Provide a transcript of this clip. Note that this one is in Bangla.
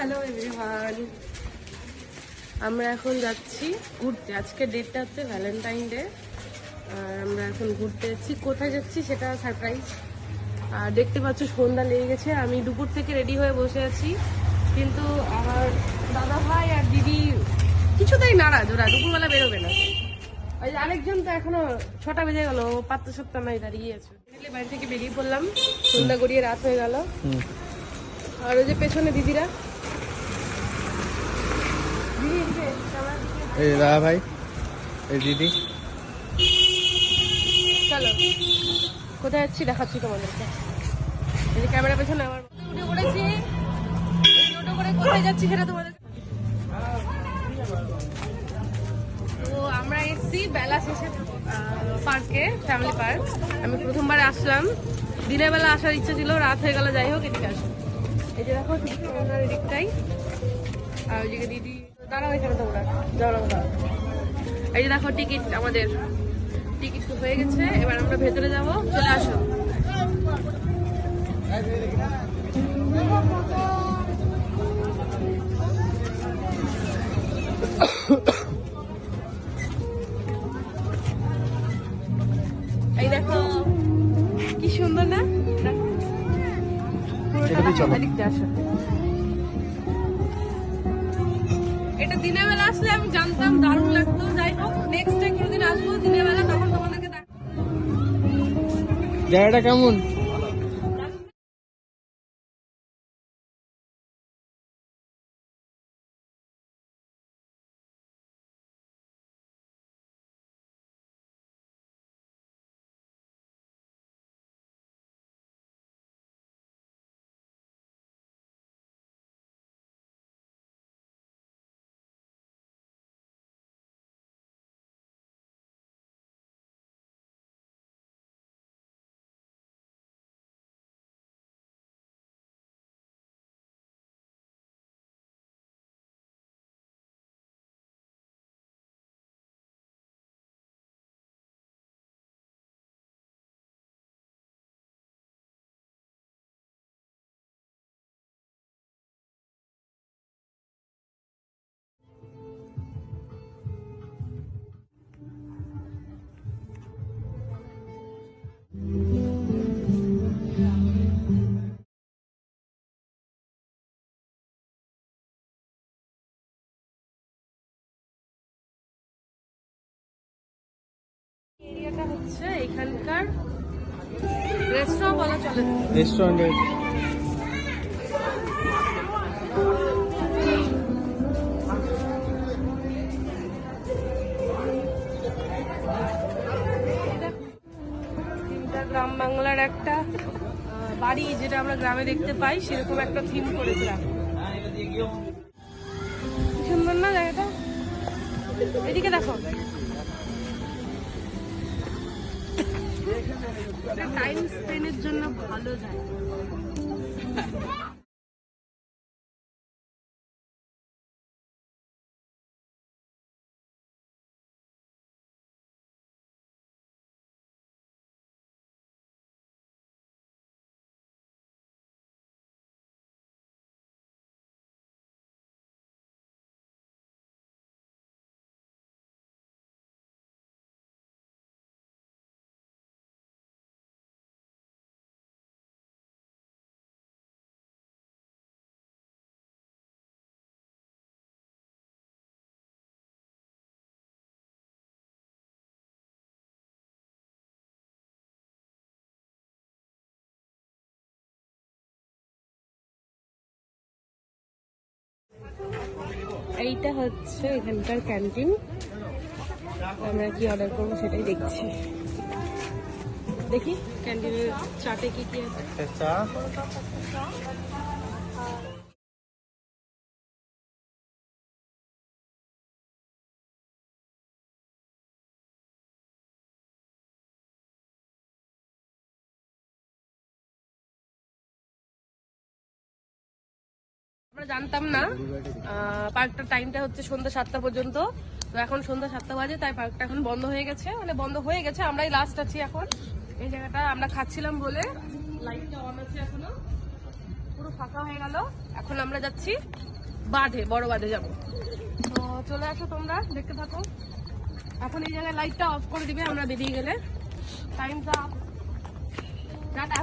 হ্যালো এভরিওয়ান আমরা এখন যাচ্ছি ঘুরতে। আজকে ডেটটা হচ্ছে ভ্যালেন্টাইন ডে আর আমরা এখন ঘুরতে যাচ্ছি। কোথায় যাচ্ছি সেটা সারপ্রাইজ আর দেখতে পাচ্ছ সন্ধ্যা লেগে গেছে। আমি দুপুর থেকে রেডি হয়ে বসে আছি। কিন্তু আমার দাদা ভাই আর দিদি কিছুতেই নারাজ। ওরা দুপুরবেলা বেরোবে না। ওই যে আরেকজন তো এখনও ছটা বেজে গেল। পাত্তা সপ্তাহ নাই দাঁড়িয়ে আছে। বাড়ি থেকে বেরিয়ে পড়লাম। সন্ধ্যা গড়িয়ে রাত হয়ে গেল। আর ওই যে পেছনে দিদিরা দিদি এদিকে, ক্যামেরার দিকে। এই দাদা ভাই, এই দিদি। চলো। কোথায় যাচ্ছি দেখাচ্ছি তোমাদেরকে। এই ক্যামেরা পেছনে আমার উঠে পড়েছি টোটো করে কোথায় যাচ্ছি সেটা তোমাদের তো আমরা এসেছি বেলা শেষে পার্কে ফ্যামিলি পার্ক আমি প্রথমবার আসলাম। দিনের বেলা আসার ইচ্ছা ছিল, রাত হয়ে গেল, যাই হোক, এদিকে আসো। এই যে দেখো, ঠিক এদিকটাই আর ওইদিকে দিদি এই যে দেখো টিকিট আমাদের টিকিট তো হয়ে গেছে। এবার আমরা ভেতরে যাব চলে আসো। এই দেখো কি সুন্দর না? দেখো। পুরোটা আসো। এটা দিনের বেলা আসলে আমি জানতাম, দারুণ লাগতো। যাই হোক নেক্সট কোনোদিন আসব, দিনের বেলা, তখন তোমাদেরকে জায়গাটা কেমন? এরিয়াটা হচ্ছে এখানকার রেস্টুরেন্ট বলা চলে। রেস্টুরেন্টের থিমটা গ্রাম বাংলার একটা বাড়ি যেটা আমরা গ্রামে দেখতে পাই সেরকম একটা থিম করেছিলাম সুন্দর না জায়গাটা? এদিকে দেখো। টাইম স্পেনের জন্য ভালো জায়গা এইটা হচ্ছে এখানকার ক্যান্টিন। আমরা কি অর্ডার করব সেটাই দেখছি। দেখি, ক্যান্টিনের চাটে কি কি আছে? চা। আমরা জানতাম না। পার্কটার টাইমটা হচ্ছে সন্ধ্যা সাতটা পর্যন্ত। তো এখন সন্ধ্যা সাতটা বাজে, তাই পার্কটা এখন বন্ধ হয়ে গেছে। মানে বন্ধ হয়ে গেছে, আমরাই লাস্ট আছি এখন। এই জায়গাটা আমরা খাচ্ছিলাম বলে লাইটটা অন আছে এখনও। পুরো ফাঁকা হয়ে গেল। এখন আমরা যাচ্ছি বাঁধে, বড় বাঁধে যাব। তো চলে আসো তোমরা, দেখতে থাকো। এখন এই জায়গায় লাইটটা অফ করে দিবে, আমরা বেরিয়ে গেলে। টাইমটা টাটা